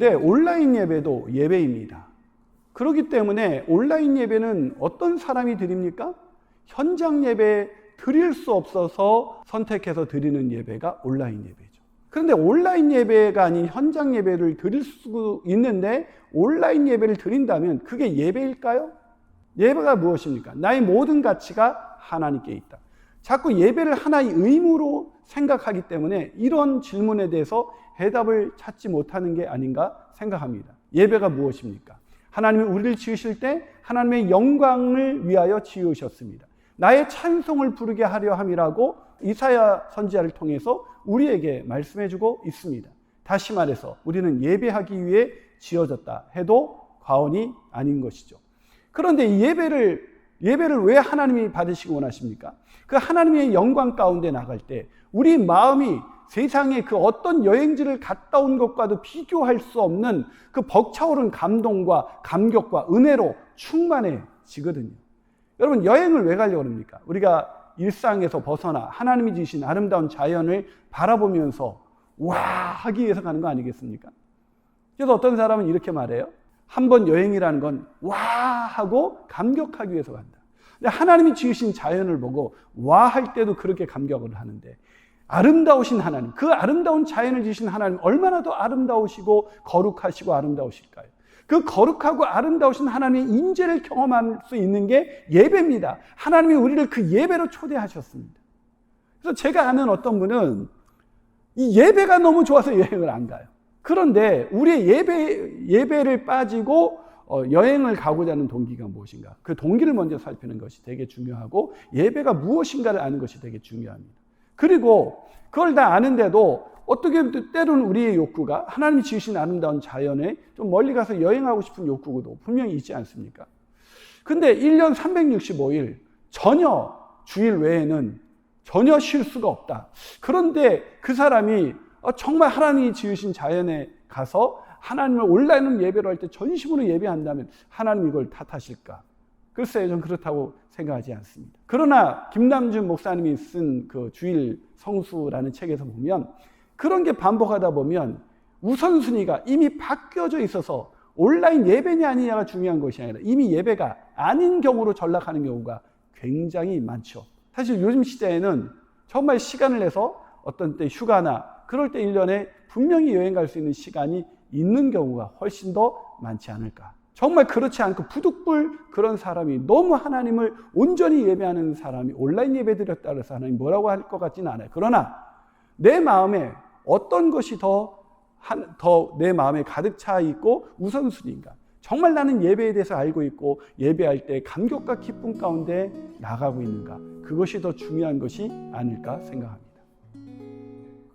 네, 온라인 예배도 예배입니다. 그렇기 때문에 온라인 예배는 어떤 사람이 드립니까? 현장 예배 드릴 수 없어서 선택해서 드리는 예배가 온라인 예배죠. 그런데 온라인 예배가 아닌 현장 예배를 드릴 수 있는데 온라인 예배를 드린다면 그게 예배일까요? 예배가 무엇입니까? 나의 모든 가치가 하나님께 있다. 자꾸 예배를 하나의 의무로 생각하기 때문에 이런 질문에 대해서 해답을 찾지 못하는 게 아닌가 생각합니다. 예배가 무엇입니까? 하나님이 우리를 지으실 때 하나님의 영광을 위하여 지으셨습니다. 나의 찬송을 부르게 하려 함이라고 이사야 선지자를 통해서 우리에게 말씀해 주고 있습니다. 다시 말해서 우리는 예배하기 위해 지어졌다 해도 과언이 아닌 것이죠. 그런데 이 예배를 예배를 왜 하나님이 받으시기 원하십니까? 그 하나님의 영광 가운데 나갈 때 우리 마음이 세상의 그 어떤 여행지를 갔다 온 것과도 비교할 수 없는 그 벅차오른 감동과 감격과 은혜로 충만해지거든요. 여러분 여행을 왜 가려고 합니까? 우리가 일상에서 벗어나 하나님이 주신 아름다운 자연을 바라보면서 와 하기 위해서 가는 거 아니겠습니까? 그래서 어떤 사람은 이렇게 말해요. 한 번 여행이라는 건 와 하고 감격하기 위해서 간다. 근데 하나님이 지으신 자연을 보고 와 할 때도 그렇게 감격을 하는데 아름다우신 하나님, 그 아름다운 자연을 지으신 하나님 얼마나 더 아름다우시고 거룩하시고 아름다우실까요? 그 거룩하고 아름다우신 하나님의 임재를 경험할 수 있는 게 예배입니다. 하나님이 우리를 그 예배로 초대하셨습니다. 그래서 제가 아는 어떤 분은 이 예배가 너무 좋아서 여행을 안 가요. 그런데 우리의 예배, 예배를 빠지고 어, 여행을 가고자 하는 동기가 무엇인가? 그 동기를 먼저 살피는 것이 되게 중요하고 예배가 무엇인가를 아는 것이 되게 중요합니다. 그리고 그걸 다 아는데도 어떻게 때로는 우리의 욕구가 하나님이 지으신 아름다운 자연에 좀 멀리 가서 여행하고 싶은 욕구도 분명히 있지 않습니까? 근데 1년 365일 전혀 주일 외에는 전혀 쉴 수가 없다. 그런데 그 사람이 어, 정말 하나님이 지으신 자연에 가서 하나님을 온라인 예배로 할 때 전심으로 예배한다면 하나님 이걸 탓하실까? 글쎄요, 전 그렇다고 생각하지 않습니다. 그러나 김남준 목사님이 쓴 그 주일 성수라는 책에서 보면 그런 게 반복하다 보면 우선순위가 이미 바뀌어져 있어서 온라인 예배냐 아니냐가 중요한 것이 아니라 이미 예배가 아닌 경우로 전락하는 경우가 굉장히 많죠. 사실 요즘 시대에는 정말 시간을 내서 어떤 때 휴가나 그럴 때 1년에 분명히 여행 갈 수 있는 시간이 있는 경우가 훨씬 더 많지 않을까. 정말 그렇지 않고 부득불 그런 사람이 너무 하나님을 온전히 예배하는 사람이 온라인 예배 드렸다 그래서 하나님 뭐라고 할 것 같지는 않아요. 그러나 내 마음에 어떤 것이 더, 더 내 마음에 가득 차 있고 우선순위인가? 정말 나는 예배에 대해서 알고 있고 예배할 때 감격과 기쁨 가운데 나가고 있는가? 그것이 더 중요한 것이 아닐까 생각합니다.